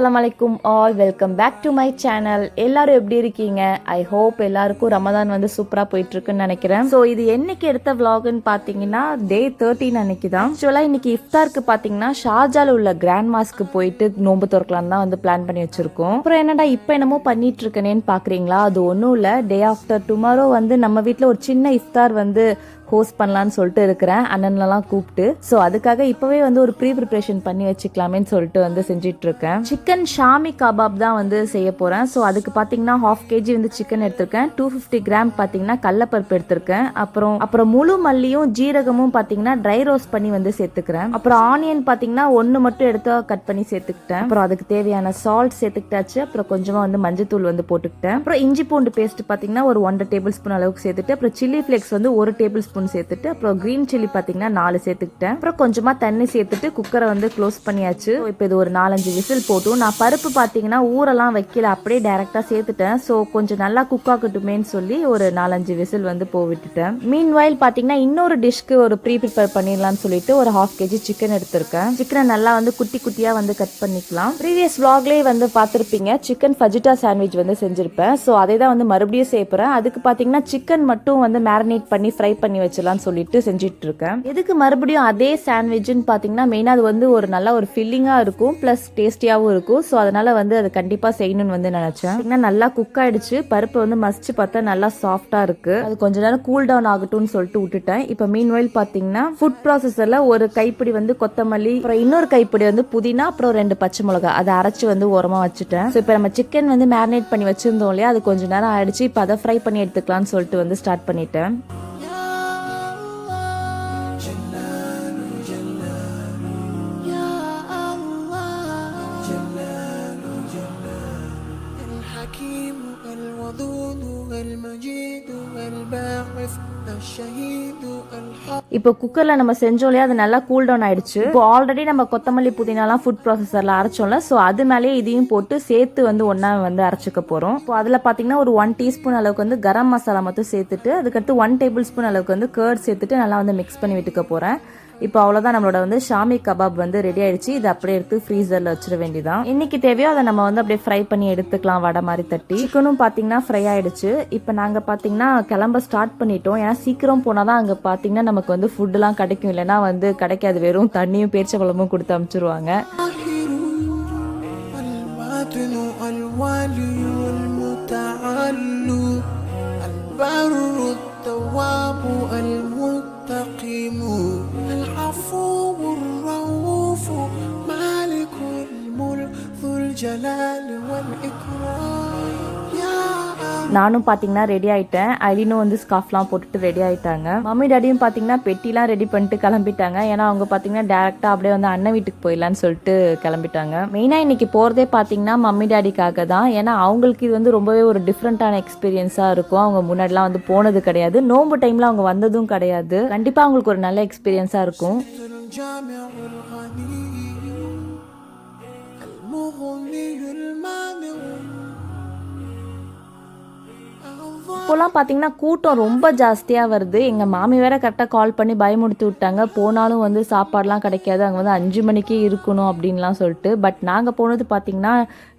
அஸ்லாம் வலைக்கும் all welcome back to my channel எல்லாரும் எப்படி இருக்கீங்க? ஐ ஹோப் எல்லாருக்கும் ரமதான் வந்து சூப்பரா போயிட்டு இருக்குன்னு நினைக்கிறேன். ஸோ இது என்னைக்கு எடுத்த vlogன்னு பாத்தீங்கன்னா டே தேர்ட்டின் அன்னைக்கு தான். ஆக்சுவலா இன்னைக்கு இஃப்தாருக்கு பாத்தீங்கன்னா ஷார்ஜால உள்ள கிராண்ட் மாஸ்க்கு போயிட்டு நோன்பு திறக்கலாம் தான் வந்து பிளான் பண்ணி வச்சிருக்கோம். அப்புறம் என்னடா இப்போ என்னமோ பண்ணிட்டு இருக்கனேன்னு பாக்குறீங்களா? அது ஒன்றும் இல்லை. டே ஆஃப்டர் டுமாரோ வந்து நம்ம வீட்டில் ஒரு சின்ன இஃப்தார் வந்து ஹோஸ்ட் பண்ணலான்னு சொல்லிட்டு இருக்கிறேன். அண்ணன்லாம் கூப்பிட்டு. ஸோ அதுக்காக இப்போவே வந்து ஒரு ப்ரீ ப்ரிப்ரேஷன் பண்ணி வச்சுக்கலாமேன்னு சொல்லிட்டு வந்து செஞ்சுட்டு இருக்கேன் சிக்கன் ஷாமி கபாப் தான் வந்து செய்ய போகிறேன் ஸோ அதுக்கு பார்த்தீங்கன்னா ஹாஃப் கேஜி வந்து சிக்கன் எடுத்திருக்கேன். டூ ஃபிஃப்டி கிராம் பார்த்தீங்கன்னா கடலப்பருப்பு எடுத்திருக்கேன். அப்புறம் அப்புறம் முழு மல்லியும் ஜீரகமும் பார்த்தீங்கன்னா ட்ரை ரோஸ்ட் பண்ணி வந்து சேர்த்துக்கிறேன். அப்புறம் ஆனியன் பார்த்தீங்கன்னா ஒன்று மட்டும் எடுத்து கட் பண்ணி சேர்த்துக்கிட்டேன். அப்புறம் அதுக்கு தேவையான சால்ட் சேர்த்துக்கிட்டாச்சு. அப்புறம் கொஞ்சமாக வந்து மஞ்சத்தூள் வந்து போட்டுக்கிட்டேன். அப்புறம் இஞ்சி பூண்டு பேஸ்ட் பார்த்தீங்கன்னா ஒரு ஒன்றரை டேபிள் ஸ்பூன் அளவுக்கு சேர்த்துட்டு அப்புறம் சில்லி ஃப்ளேக்ஸ் வந்து ஒரு டேபிள் ஸ்பூன் சேர்த்துட்டு அப்புறம் கிரீன் சில்லி பார்த்தீங்கன்னா நாலு சேர்த்துக்கிட்டேன். அப்புறம் கொஞ்சமாக தண்ணி சேர்த்துட்டு குக்கரை வந்து க்ளோஸ் பண்ணியாச்சு. இப்போ இது ஒரு நாலஞ்சு விசில் போட்டும் நான் பருப்பு பார்த்தீங்கன்னா ஊரெல்லாம் வைக்கல அப்படியே டேரெக்டாக சேர்த்துட்டேன். ஸோ கொஞ்சம் நல்லா குக் ஆகட்டுமேன்னு சொல்லி ஒரு நாலஞ்சு விசில் வந்து போவிட்டுட்டேன். மீன் வாயில் பார்த்தீங்கன்னா இன்னொரு டிஷ்க்கு ஒரு ப்ரீ ப்ரிப்பேர் பண்ணிடலாம்னு சொல்லிட்டு ஒரு ஹாஃப் கேஜி சிக்கன் எடுத்திருக்கேன். சிக்கனை நல்லா வந்து குட்டி குட்டியாக வந்து கட் பண்ணிக்கலாம். ப்ரீவியஸ் வ்ளாக்லேயே வந்து பார்த்துருப்பீங்க சிக்கன் ஃபஜிட்டா சாண்ட்விச் வந்து செஞ்சிருப்பேன். ஸோ அதை தான் வந்து மறுபடியும் சேர்ப்புறேன் அதுக்கு பார்த்தீங்கன்னா சிக்கன் மட்டும் வந்து மேரினேட் பண்ணி ஃப்ரை பண்ணி வச்சிடலாம்னு சொல்லிட்டு செஞ்சுட்டு இருக்கேன் எதுக்கு மறுபடியும் அதே சாண்ட்விட்ச்னு பார்த்தீங்கன்னா மெயினாக அது வந்து ஒரு நல்ல ஒரு ஃபில்லிங்காக இருக்கும் ப்ளஸ் டேஸ்டியாகவும் இருக்கும். ஸோ அதனால வந்து அது கண்டிப்பாக செய்யணும்னு வந்து நினச்சேன். ஏன்னா நல்லா குக் ஆயிடுச்சு. பருப்பு வந்து மசிச்சு பார்த்தா நல்லா சாஃப்டாக இருக்கு. அது கொஞ்ச நேரம் கூல் டவுன் ஆகட்டும்னு சொல்லிட்டு விட்டுட்டேன். இப்போ மீன் வயல் பார்த்தீங்கன்னா ஃபுட் ப்ராசஸரில் ஒரு கைப்பிடி வந்து கொத்தமல்லி அப்புறம் இன்னொரு கைப்பிடி வந்து புதினா அப்புறம் ரெண்டு பச்சை மிளகா அதை அரைச்சு வந்து உரமாக வச்சுட்டேன். ஸோ இப்போ நம்ம சிக்கன் வந்து மேரினேட் பண்ணி வச்சிருந்தோம் இல்லையா அது கொஞ்ச நேரம் ஆயிடுச்சு. இப்போ அதை ஃப்ரை பண்ணி எடுத்துக்கலாம்னு சொல்லிட்டு வந்து ஸ்டார்ட் பண்ணிட்டேன். இப்போ குக்கர்ல நம்ம செஞ்சோம் இல்லையா அது நல்லா கூல் டவுன் ஆயிடுச்சு. இப்போ ஆல்ரெடி நம்ம கொத்தமல்லி புதினாலாம் ஃபுட் ப்ராசஸர்ல அரைச்சோம்ல ஸோ அது மேலேயே இதையும் போட்டு சேர்த்து வந்து ஒன்னா வந்து அரைச்சிக்க போறோம். இப்போ அதுல பாத்தீங்கன்னா ஒரு ஒன் டீஸ்பூன் அளவுக்கு வந்து கரம் மசாலா மட்டும் சேர்த்துட்டு அதுக்கடுத்து ஒன் டேபிள் ஸ்பூன் அளவுக்கு வந்து கேர்ட் சேர்த்துட்டு நல்லா வந்து மிக்ஸ் பண்ணி விட்டுக்க போறேன். இப்போ அவ்வளோதான் நம்மளோட வந்து ஷாமி கபாப் வந்து ரெடி ஆயிடுச்சு இது அப்படியே எடுத்து ஃப்ரீசரில் வச்சிட வேண்டியதான் இன்னைக்கு தேவையோ அதை நம்ம வந்து அப்படியே ஃப்ரை பண்ணி எடுத்துக்கலாம் வடை மாதிரி தட்டி சிக்கனும் பார்த்தீங்கன்னா ஃப்ரை ஆயிடுச்சு இப்போ நாங்கள் பார்த்தீங்கன்னா கிளம்ப ஸ்டார்ட் பண்ணிட்டோம் ஏன்னா சீக்கிரம் போனால் தான் அங்கே பார்த்தீங்கன்னா நமக்கு வந்து ஃபுட்டுலாம் கிடைக்கும் இல்லைன்னா வந்து கிடைக்காது வெறும் தண்ணியும் பேரிச்சம்பழமும் கொடுத்து அனுப்பிச்சிருவாங்க الباطن الوالي المتعال البر التواب المتقيم العفو الرؤوف مالك الملك ذو الجلال والإكرام. நானும் பார்த்தீங்கன்னா ரெடி ஆயிட்டேன் ஐலினும் வந்து ஸ்கார்ஃப்லாம் போட்டுட்டு ரெடி ஆயிட்டாங்க மம்மி டாடியும் பார்த்தீங்கன்னா பெட்டிலாம் ரெடி பண்ணிட்டு கிளம்பிட்டாங்க ஏன்னா அவங்க பார்த்தீங்கன்னா டேரெக்டாக அப்படியே வந்து அண்ணன் வீட்டுக்கு போயிடலான்னு சொல்லிட்டு கிளம்பிட்டாங்க மெயினாக இன்னைக்கு போகிறதே பார்த்தீங்கன்னா மம்மி டாடிக்காக தான் ஏன்னா அவங்களுக்கு இது வந்து ரொம்பவே ஒரு டிஃப்ரெண்ட்டான எக்ஸ்பீரியன்ஸாக இருக்கும் அவங்க முன்னாடிலாம் வந்து போனது கிடையாது நோம்பு டைமில் அவங்க வந்ததும் கிடையாது கண்டிப்பாக அவங்களுக்கு ஒரு நல்ல எக்ஸ்பீரியன்ஸாக இருக்கும் الجامع الغني المغني المانع இப்போலாம் பார்த்தீங்கன்னா கூட்டம் ரொம்ப ஜாஸ்தியாக வருது. எங்கள் மாமி வேற கரெக்டாக கால் பண்ணி பயமுடுத்தி விட்டாங்க. போனாலும் வந்து சாப்பாடெலாம் கிடைக்காது. அங்கே வந்து அஞ்சு மணிக்கே இருக்கணும் அப்படின்லாம் சொல்லிட்டு. பட் நாங்கள் போனது பார்த்தீங்கன்னா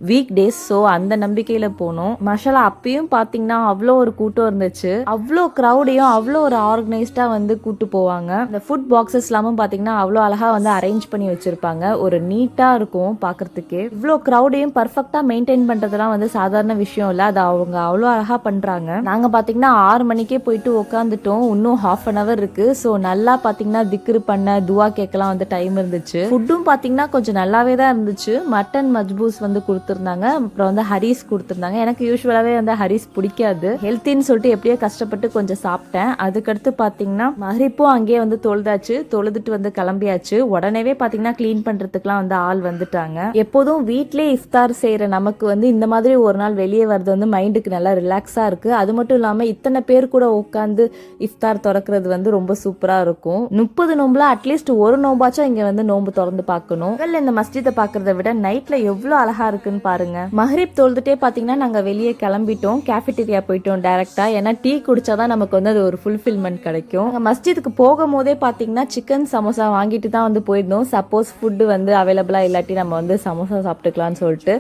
வீக் டேஸ் ஸோ அந்த நம்பிக்கையில் போனோம். மஷாலா அப்பயும் பார்த்தீங்கன்னா அவ்வளோ ஒரு கூட்டம் இருந்துச்சு. அவ்வளோ க்ரௌடையும் அவ்வளோ ஒரு ஆர்கனைஸ்டாக வந்து கூட்டு போவாங்க. இந்த ஃபுட் பாக்ஸஸ் எல்லாமும் பார்த்தீங்கன்னா அவ்வளோ அழகாக வந்து அரேஞ்ச் பண்ணி வச்சுருப்பாங்க. ஒரு நீட்டாக இருக்கும் பார்க்கறதுக்கே இவ்வளோ க்ரௌடையும் பர்ஃபெக்டாக மெயின்டைன் பண்ணுறதுலாம் வந்து சாதாரண விஷயம் இல்லை. அது அவங்க அவ்வளோ அழகாக பண்ணுறாங்க நாங்கள் பார்த்தீங்கன்னா ஆறு மணிக்கே போயிட்டு உட்காந்துட்டோம் இன்னும் ஹாஃப் அன் அவர் இருக்கு. ஸோ நல்லா பார்த்தீங்கன்னா திக்ரு பண்ண துவா கேட்கலாம் வந்து டைம் இருந்துச்சு. ஃபுட்டும் பார்த்தீங்கன்னா கொஞ்சம் நல்லாவே தான் இருந்துச்சு. மட்டன் மஜ்பூஸ் வந்து கொடுத்துருந்தாங்க. அப்புறம் வந்து ஹரிஸ் கொடுத்துருந்தாங்க. எனக்கு யூஸ்வலாகவே வந்து ஹரிஸ் பிடிக்காது. ஹெல்த்தின்னு சொல்லிட்டு எப்படியோ கஷ்டப்பட்டு கொஞ்சம் சாப்பிட்டேன். அதுக்கடுத்து பார்த்தீங்கன்னா மஹரிப்பும் அங்கேயே வந்து தொழுதாச்சு. தொழுதுட்டு வந்து கிளம்பியாச்சு. உடனேவே பார்த்தீங்கன்னா க்ளீன் பண்ணுறதுக்குலாம் வந்து ஆள் வந்துட்டாங்க. எப்போதும் வீட்டிலே இஃப்தார் செய்கிற நமக்கு வந்து இந்த மாதிரி ஒரு நாள் வெளியே வர்றது வந்து மைண்டுக்கு நல்லா ரிலாக்ஸாக இருக்குது அது அது மட்டும் இல்லாமல் இத்தனை பேர் கூட உட்காந்து இஃப்தார் திறக்கிறது வந்து ரொம்ப சூப்பராக இருக்கும். முப்பது நோம்புல அட்லீஸ்ட் ஒரு நோம்பாச்சும் இங்கே வந்து நோம்பு திறந்து பார்க்கணும். முதல்ல இந்த மஸ்ஜிதை பார்க்கறத விட நைட்ல எவ்வளோ அழகா இருக்குன்னு பாருங்க. மஹரிப் தொழுதுட்டே பார்த்தீங்கன்னா நாங்கள் வெளியே கிளம்பிட்டோம். கேஃபிட்டீரியா போயிட்டோம் டேரெக்டாக ஏன்னா டீ குடிச்சாதான் நமக்கு வந்து அது ஒரு ஃபுல்ஃபில்மெண்ட் கிடைக்கும். நாங்க மஸ்ஜிதுக்கு போகும் போதே பார்த்தீங்கன்னா சிக்கன் சமோசா வாங்கிட்டு தான் வந்து போயிருந்தோம். சப்போஸ் ஃபுட்டு வந்து அவைலபிளாக இல்லாட்டி நம்ம வந்து சமோசா சாப்பிட்டுக்கலாம்னு சொல்லிட்டு.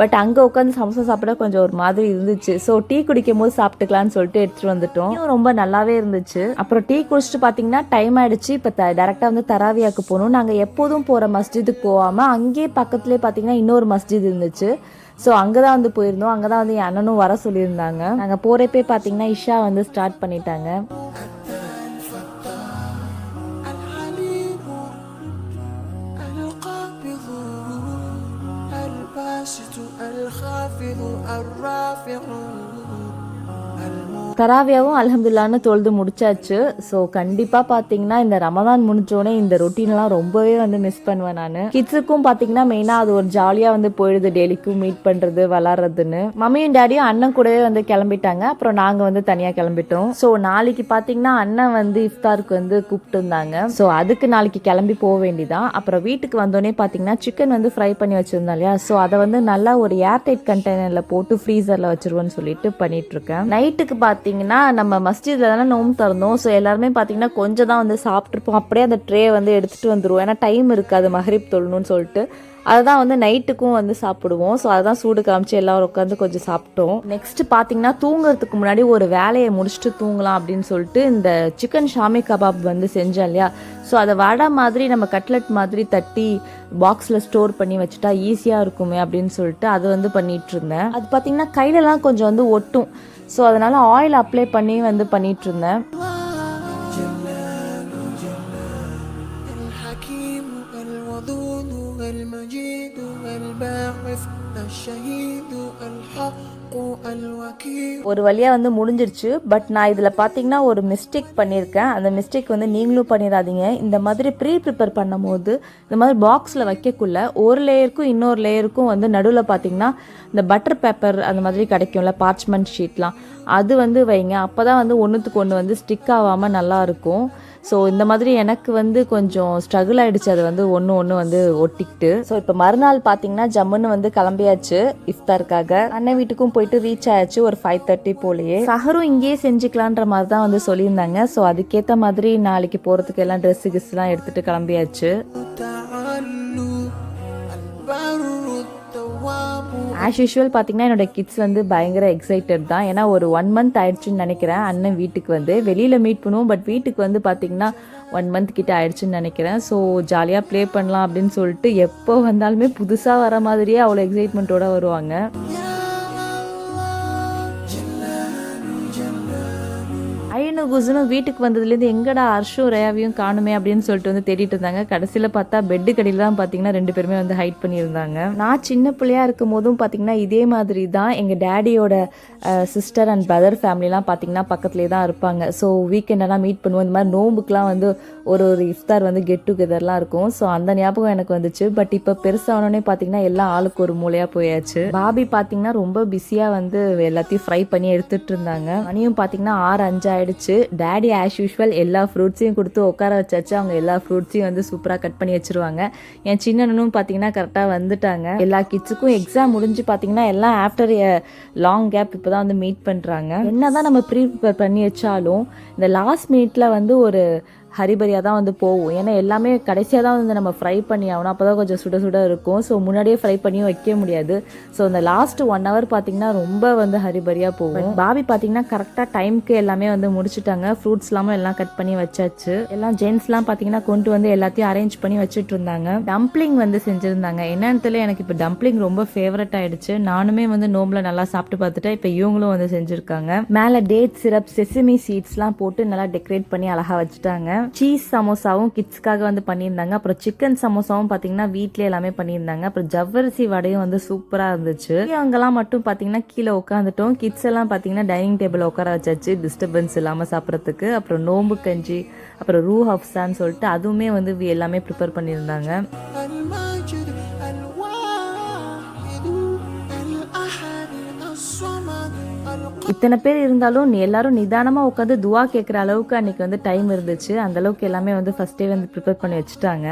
பட் அங்கே உட்காந்து சமோசா சாப்பிட கொஞ்சம் ஒரு மாதிரி இருந்துச்சு. ஸோ டீ குடிக்கும் போது சாப்பிட்டுக்கலாம்னு சொல்லிட்டு எடுத்துட்டு வந்துட்டோம். ரொம்ப நல்லாவே இருந்துச்சு. அப்புறம் டீ குடிச்சிட்டு பார்த்தீங்கன்னா டைம் ஆயிடுச்சு. இப்போ டேரெக்டாக வந்து தராவியாக்கு போகணும். நாங்கள் எப்போதும் போகிற மஸ்ஜிதுக்கு போகாமல் அங்கேயே பக்கத்துலேயே பார்த்தீங்கன்னா இன்னொரு மஸ்ஜித் இருந்துச்சு. ஸோ அங்கே தான் வந்து போயிருந்தோம். அங்கே தான் வந்து என் அண்ணனும் வர சொல்லியிருந்தாங்க. நாங்கள் போகிறப்பே பார்த்தீங்கன்னா இஷா வந்து ஸ்டார்ட் பண்ணிட்டாங்க. الرافع المؤمن தராவியாவும் அலமதுல்லான்னு தொழுது முடிச்சாச்சு. ஸோ கண்டிப்பாக பார்த்தீங்கன்னா இந்த ரமதான் முடிஞ்சோடனே இந்த ரொட்டீன்லாம் ரொம்பவே வந்து மிஸ் பண்ணுவேன் நான். கிட்ஸுக்கும் பார்த்தீங்கன்னா மெயினாக அது ஒரு ஜாலியாக வந்து போயிடுது டெய்லிக்கும் மீட் பண்ணுறது விளாட்றதுன்னு. மம்மியும் டேடியும் அண்ணன் கூடவே வந்து கிளம்பிட்டாங்க. அப்புறம் நாங்கள் வந்து தனியாக கிளம்பிட்டோம். ஸோ நாளைக்கு பார்த்தீங்கன்னா அண்ணன் வந்து இஃப்தாருக்கு வந்து கூப்பிட்டு இருந்தாங்க. ஸோ அதுக்கு நாளைக்கு கிளம்பி போக வேண்டிதான். அப்புறம் வீட்டுக்கு வந்தோடனே பார்த்தீங்கன்னா சிக்கன் வந்து ஃப்ரை பண்ணி வச்சிருந்தோம் இல்லையா? ஸோ அதை வந்து நல்லா ஒரு ஏர்டைட் கண்டெய்னரில் போட்டு ஃப்ரீசரில் வச்சிருவோன்னு சொல்லிட்டு பண்ணிட்டு இருக்கேன். நைட்டுக்கு பார்த்தீங்கன்னா நம்ம மஸ்ஜிதில் தானே நோம்பு திறந்தோம். ஸோ எல்லாருமே பார்த்தீங்கன்னா கொஞ்சம் தான் வந்து சாப்பிட்ருப்போம் அப்படியே அந்த ட்ரே வந்து எடுத்துகிட்டு வந்துருவோம். ஏன்னா டைம் இருக்காது மஹரிப் தொழணும்னு சொல்லிட்டு. அதுதான் வந்து நைட்டுக்கும் வந்து சாப்பிடுவோம். ஸோ அதான் சூடு காமிச்சு எல்லாரும் உட்காந்து கொஞ்சம் சாப்பிட்டோம். நெக்ஸ்ட் பார்த்தீங்கன்னா தூங்குறதுக்கு முன்னாடி ஒரு வேலையை முடிச்சுட்டு தூங்கலாம் அப்படின்னு சொல்லிட்டு இந்த சிக்கன் ஷாமி கபாப் வந்து செஞ்சேன் இல்லையா? ஸோ அதை வடை மாதிரி நம்ம கட்லெட் மாதிரி தட்டி பாக்ஸில் ஸ்டோர் பண்ணி வச்சுட்டா ஈஸியாக இருக்குமே அப்படின்னு சொல்லிட்டு அது வந்து பண்ணிட்டு இருந்தேன். அது பார்த்தீங்கன்னா கையிலலாம் கொஞ்சம் வந்து ஒட்டும். ஸோ அதனால ஆயில் அப்ளை பண்ணி வந்து பண்ணிட்டு ஒரு வழியாக வந்து முடிஞ்சிருச்சு. பட் நான் இதில் பார்த்தீங்கன்னா ஒரு மிஸ்டேக் பண்ணியிருக்கேன். அந்த மிஸ்டேக் வந்து நீங்களும் பண்ணிடாதீங்க இந்த மாதிரி ப்ரீ ப்ரிப்பேர் பண்ணும்போது இந்த மாதிரி பாக்ஸில் வைக்கக்குள்ள ஒரு லேயருக்கும் இன்னொரு லேயருக்கும் வந்து நடுவில் பார்த்தீங்கன்னா இந்த பட்டர் பேப்பர் அந்த மாதிரி கிடைக்கும்ல பார்ச்மெண்ட் ஷீட்லாம் அது வந்து வைங்க. அப்போ தான் வந்து ஒன்றுத்துக்கு ஒன்று வந்து ஸ்டிக் ஆகாமல் நல்லாயிருக்கும் இருக்கும். ஸோ இந்த மாதிரி எனக்கு வந்து கொஞ்சம் ஸ்ட்ரகிள் ஆகிடுச்சு அது வந்து ஒன்று ஒன்று வந்து ஒட்டிக்கிட்டு. ஸோ இப்போ மறுநாள் பார்த்தீங்கன்னா ஜம்முன்னு வந்து கிளம்பியாச்சு இஃப்தாருக்காக. அண்ணன் வீட்டுக்கும் போயிட்டு ரீச் ஆயாச்சு ஒரு ஃபைவ் தேர்ட்டி போலயே. சஹரும் இங்கேயே செஞ்சுக்கலான்ற மாதிரி தான் வந்து சொல்லியிருந்தாங்க. ஸோ அதுக்கேற்ற மாதிரி நாளைக்கு போகிறதுக்கு எல்லாம் ட்ரெஸ்ஸு கிஸ்லாம் எடுத்துகிட்டு கிளம்பியாச்சு. ஆஸ் யூஷுவல் பார்த்தீங்கன்னா என்னோட கிட்ஸ் வந்து பயங்கர எக்ஸைட்டட் தான். ஏன்னா ஒரு ஒன் மந்த் ஆயிடுச்சுன்னு நினைக்கிறேன். அண்ணன் வீட்டுக்கு வந்து. வெளியில் மீட் பண்ணுவோம். பட் வீட்டுக்கு வந்து பார்த்தீங்கன்னா ஒன் மந்த் கிட்ட ஆயிடுச்சுன்னு நினைக்கிறேன். ஸோ ஜாலியாக ப்ளே பண்ணலாம் அப்படின்னு சொல்லிட்டு எப்போ வந்தாலுமே புதுசாக வர மாதிரியே அவ்வளோ எக்ஸைட்மெண்ட்டோட வருவாங்க. ஐயனு குசுனும் வீட்டுக்கு வந்ததுலேருந்து எங்கடா அர்ஷும் ரயாவையும் காணுமே அப்படின்னு சொல்லிட்டு வந்து தேடிட்டு இருந்தாங்க. கடைசியில் பார்த்தா பெட்டு கடையில் தான் பார்த்தீங்கன்னா ரெண்டு பேருமே வந்து ஹைட் பண்ணியிருந்தாங்க. நான் சின்ன பிள்ளையா இருக்கும் போதும் பார்த்தீங்கன்னா இதே மாதிரி தான் எங்கள் டேடியோட சிஸ்டர் அண்ட் பிரதர் ஃபேமிலிலாம் பார்த்தீங்கன்னா பக்கத்துலேயே தான் இருப்பாங்க. ஸோ வீக்கெண்டெல்லாம் மீட் பண்ணுவோம். இந்த மாதிரி நோம்புக்கெலாம் வந்து ஒரு ஒரு இஃப்தார் வந்து கெட் டுகெதர்லாம் இருக்கும். ஸோ அந்த ஞாபகம் எனக்கு வந்துச்சு. பட் இப்போ பெருசானோடனே பார்த்தீங்கன்னா எல்லா ஆளுக்கு ஒரு மூலையாக போயாச்சு. பாபி பார்த்தீங்கன்னா ரொம்ப பிஸியாக வந்து எல்லாத்தையும் ஃப்ரை பண்ணி எடுத்துகிட்டு இருந்தாங்க. மணியும் பார்த்தீங்கன்னா ஆறு அஞ்சு ஆயிடுச்சு. டேடி ஆஸ் யூஷுவல் எல்லா ஃப்ரூட்ஸையும் கொடுத்து உட்கார வச்சாச்சு. அவங்க எல்லா ஃப்ரூட்ஸையும் வந்து சூப்பராக கட் பண்ணி வச்சிருவாங்க. என் சின்னனும் பார்த்தீங்கன்னா கரெக்டாக வந்துட்டாங்க. எல்லா கிட்ஸுக்கும் எக்ஸாம் முடிஞ்சு பார்த்தீங்கன்னா எல்லாம் ஆஃப்டர் லாங் கேப் இப்போ தான் வந்து மீட் பண்ணுறாங்க என்ன தான் நம்ம ப்ரீ ப்ரிப்பேர் பண்ணி வச்சாலும் இந்த லாஸ்ட் மினிட்ல வந்து ஒரு ஹரிபரியாக தான் வந்து போகும். ஏன்னா எல்லாமே கடைசியாக தான் வந்து நம்ம ஃப்ரை பண்ணி ஆகணும். அப்போ தான் கொஞ்சம் சுட சுட இருக்கும். ஸோ முன்னாடியே ஃப்ரை பண்ணியும் வைக்க முடியாது. ஸோ அந்த லாஸ்ட் ஒன் ஹவர் பார்த்தீங்கன்னா ரொம்ப வந்து ஹரிபரியாக போகும். பாபி பார்த்தீங்கன்னா கரெக்டாக டைம்க்கு எல்லாமே வந்து முடிச்சுட்டாங்க. ஃப்ரூட்ஸ்லாம் எல்லாம் கட் பண்ணி வச்சாச்சு. எல்லாம் ஜென்ஸ்லாம் பார்த்தீங்கன்னா கொண்டு வந்து எல்லாத்தையும் அரேஞ்ச் பண்ணி வச்சுட்டு இருந்தாங்க. டம்ப்ளிங் வந்து செஞ்சுருந்தாங்க. என்னன்னு தெரியல எனக்கு இப்போ டம்ப்ளிங் ரொம்ப ஃபேவரட் ஆயிடுச்சு. நானுமே வந்து நோம்பில் நல்லா சாப்பிட்டு பார்த்துட்டேன். இப்போ இவங்களும் வந்து செஞ்சுருக்காங்க. மேலே டேட் சிரப் செசிமி சீட்ஸ்லாம் போட்டு நல்லா டெக்கரேட் பண்ணி அழகாக வச்சுட்டாங்க. சீஸ் சமோசாவும் கிட்ஸ்க்காக வந்து பண்ணியிருந்தாங்க. அப்புறம் சிக்கன் சமோசாவும் பார்த்தீங்கன்னா வீட்லயே எல்லாமே பண்ணியிருந்தாங்க. அப்புறம் ஜவ்வரிசி வடையும் வந்து சூப்பராக இருந்துச்சு. அவங்கெல்லாம் மட்டும் பார்த்தீங்கன்னா கீழே உட்காந்துட்டோம் கிட்ஸ் எல்லாம் பார்த்தீங்கன்னா டைனிங் டேபிள் உட்கார வச்சாச்சு. டிஸ்டர்பன்ஸ் இல்லாமல் சாப்பிட்றதுக்கு. அப்புறம் நோம்பு கஞ்சி அப்புறம் ரூ ஹப்ஸான்னு சொல்லிட்டு அதுவுமே வந்து எல்லாமே ப்ரிப்பேர் பண்ணியிருந்தாங்க. இத்தனை பேர் இருந்தாலும் நீ எல்லாரும் நிதானமாக உட்காந்து துவா கேட்குற அளவுக்கு அன்னைக்கு வந்து டைம் இருந்துச்சு. அந்த அளவுக்கு எல்லாமே வந்து ஃபர்ஸ்டே வந்து ப்ரிப்பேர் பண்ணி வச்சுட்டாங்க.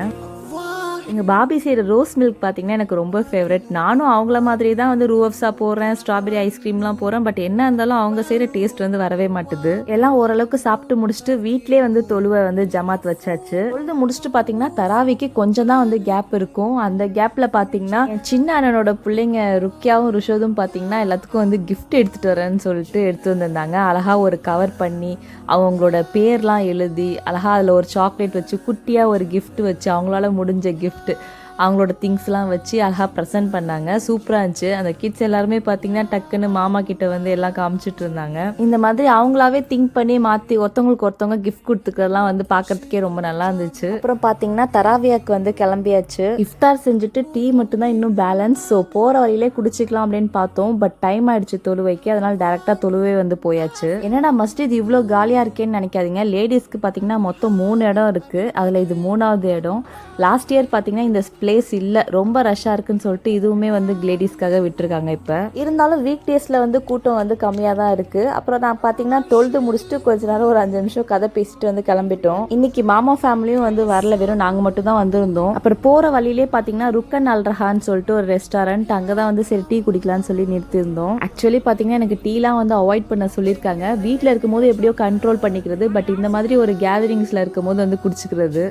எங்கள் பாபி செய்கிற ரோஸ் மில்க் பார்த்தீங்கன்னா எனக்கு ரொம்ப ஃபேவரட் நானும் அவங்கள மாதிரி தான் வந்து ரூஅப்ஸா போடுறேன் ஸ்ட்ராபெரி ஐஸ்கிரீம்லாம் போகிறேன் பட் என்ன இருந்தாலும் அவங்க செய்கிற டேஸ்ட் வந்து வரவே மாட்டுது. எல்லாம் ஓரளவுக்கு சாப்பிட்டு முடிச்சுட்டு வீட்லேயே வந்து தொழுவை வந்து ஜமாத் வச்சாச்சு. தொழுது முடிச்சுட்டு பார்த்தீங்கன்னா தராவிக்கு கொஞ்சம் தான் வந்து கேப் இருக்கும். அந்த கேப்பில் பார்த்தீங்கன்னா சின்ன அண்ணனோட பிள்ளைங்க ருக்கியாவும் ருஷோதும் பார்த்தீங்கன்னா எல்லாத்துக்கும் வந்து கிஃப்ட் எடுத்துகிட்டு வரேன்னு சொல்லிட்டு எடுத்து வந்திருந்தாங்க. அழகா ஒரு கவர் பண்ணி அவங்களோட பேர்லாம் எழுதி அழகாக அதில் ஒரு சாக்லேட் வச்சு குட்டியாக ஒரு கிஃப்ட் வச்சு அவங்களால முடிஞ்ச கிஃப்ட் って。அவங்களோட திங்ஸ்லாம் வச்சு அழகாக ப்ரெசென்ட் பண்ணாங்க. சூப்பராக இருந்துச்சு. அந்த கிட்ஸ் எல்லாருமே பார்த்தீங்கன்னா டக்குன்னு மாமா கிட்ட வந்து எல்லாம் காமிச்சிட்டு இருந்தாங்க. இந்த மாதிரி அவங்களாவே திங்க் பண்ணி மாற்றி ஒருத்தவங்களுக்கு ஒருத்தவங்க கிஃப்ட் கொடுத்துக்கிறதெல்லாம் வந்து பார்க்கறதுக்கே ரொம்ப நல்லா இருந்துச்சு. அப்புறம் பார்த்தீங்கன்னா தராவியாக்கு வந்து கிளம்பியாச்சு. இஃப்தார் செஞ்சுட்டு டீ மட்டும்தான் இன்னும் பேலன்ஸ் ஸோ போகிற வழியிலே குடிச்சிக்கலாம் அப்படின்னு பார்த்தோம். பட் டைம் ஆயிடுச்சு தொழுவைக்கு. அதனால டேரெக்டாக தொழுவே வந்து போயாச்சு. என்னடா மஸ்ஜித் இவ்வளோ காலியாக இருக்கேன்னு நினைக்காதீங்க. லேடிஸ்க்கு பார்த்தீங்கன்னா மொத்தம் மூணு இடம் இருக்குது அதில் இது மூணாவது இடம். லாஸ்ட் இயர் பார்த்தீங்கன்னா இந்த பிளேஸ் இல்லை. ரொம்ப ரஷ்ஷாக இருக்குன்னு சொல்லிட்டு இதுவுமே வந்து லேடிஸ்க்காக விட்டுருக்காங்க இப்போ. இருந்தாலும் வீக் டேஸில் வந்து கூட்டம் வந்து கம்மியாக தான் இருக்குது அப்புறம் நான் பார்த்தீங்கன்னா தொழுது முடிச்சுட்டு கொஞ்ச நேரம் ஒரு அஞ்சு நிமிஷம் கதை பேசிட்டு வந்து கிளம்பிட்டோம். இன்னைக்கு மாமா ஃபேமிலியும் வந்து வரல. வெறும் நாங்கள் மட்டும் தான் வந்திருந்தோம். அப்புறம் போகிற வழியிலே பார்த்தீங்கன்னா ருக்கன் அல்ரஹான்னு சொல்லிட்டு ஒரு ரெஸ்டாரண்ட் அங்கே தான் வந்து சரி டீ குடிக்கலாம்னு சொல்லி நிறுத்தியிருந்தோம். ஆக்சுவலி பார்த்தீங்கன்னா எனக்கு டீலாம் வந்து அவாய்ட் பண்ண சொல்லியிருக்காங்க. வீட்டில் இருக்கும்போது எப்படியோ கண்ட்ரோல் பண்ணிக்கிறது. பட் இந்த மாதிரி ஒரு கேதரிங்ஸில் இருக்கும்போது வந்து குடிச்சிக்கிறது.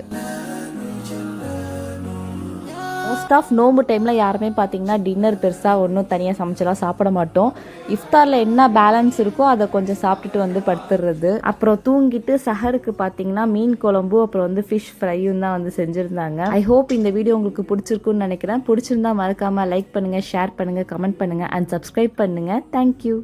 மோஸ்ட் ஆஃப் நோம்பு டைமில் யாருமே பார்த்தீங்கன்னா டின்னர் பெருசாக ஒன்றும் தனியாக சமைச்சலாம் சாப்பிட மாட்டோம். இஃப்தாரில் என்ன பேலன்ஸ் இருக்கோ அதை கொஞ்சம் சாப்பிட்டுட்டு வந்து படுத்துடுறது அப்புறம் தூங்கிட்டு சஹருக்கு பார்த்தீங்கன்னா மீன் குழம்பு அப்புறம் வந்து ஃபிஷ் ஃப்ரையும் தான் வந்து செஞ்சுருந்தாங்க. ஐ ஹோப் இந்த வீடியோ உங்களுக்கு பிடிச்சிருக்குன்னு நினைக்கிறேன். பிடிச்சிருந்தா மறக்காமல் லைக் பண்ணுங்கள் ஷேர் பண்ணுங்கள் கமெண்ட் பண்ணுங்கள் அண்ட் சப்ஸ்கிரைப் பண்ணுங்கள் தேங்க்யூ